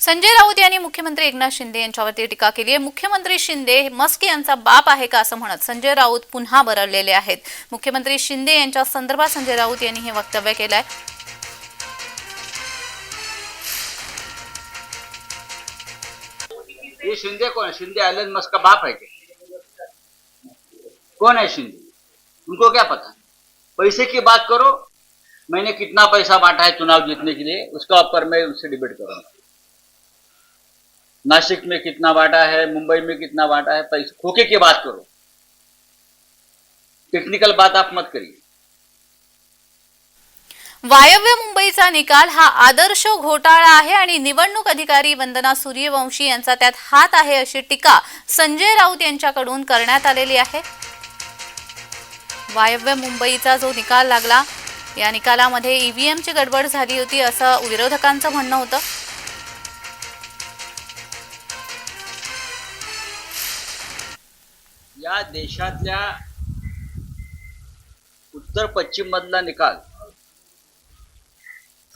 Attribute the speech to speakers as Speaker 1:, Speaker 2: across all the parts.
Speaker 1: संजय राऊत यांनी मुख्यमंत्री एकनाथ शिंदे यांच्यावरती टीका केली आहे. मुख्यमंत्री शिंदे मस्के यांचा बाप आहे का असं म्हणत संजय राऊत पुन्हा बरळलेले आहेत. मुख्यमंत्री शिंदे यांच्या संदर्भात संजय राऊत यांनी हे वक्तव्य केलं आहे
Speaker 2: शिंदे कौन है शिंदे एलन मस्क का बाप है क्या कौन है शिंदे? उनको क्या पता? पैसे की बात करो मैंने कितना पैसा बांटा है चुनाव जीतने के लिए उसका ऊपर मैं उनसे डिबेट करूंगा। नासिक में कितना बांटा है मुंबई में कितना बांटा है पैसे खोके की बात करो। टेक्निकल बात आप मत करिए।
Speaker 1: वायव्य मुंबईचा निकाल हा आदर्श घोटाळा आहे आणि निवडणूक अधिकारी वंदना सूर्यवंशी यांचा त्यात हात आहे अशी टीका संजय राऊत यांच्याकडून करण्यात आलेली आहे. वायव्य मुंबईचा जो निकाल लागला या निकालामध्ये ईव्हीएमची गडबड झाली होती असं विरोधकांचं म्हणणं होतं.
Speaker 2: या देशातल्या उत्तर पश्चिम मधला निकाल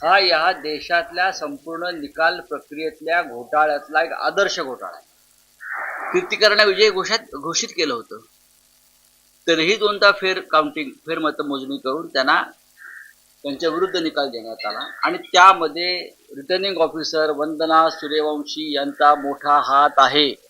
Speaker 2: हा या देशातल्या संपूर्ण निकाल प्रक्रियेतल्या घोटाळ्यातला एक आदर्श घोटाळा आहे. कीर्तिकरणाविजयी घोषित घोषित केलं होतं. तरीही दोनदा फेर काउंटिंग फेर मतमोजणी करून त्यांना त्यांच्या विरुद्ध निकाल देण्यात आला. आणि त्यामध्ये रिटर्निंग ऑफिसर वंदना सूर्यवंशी यांचा मोठा हात आहे.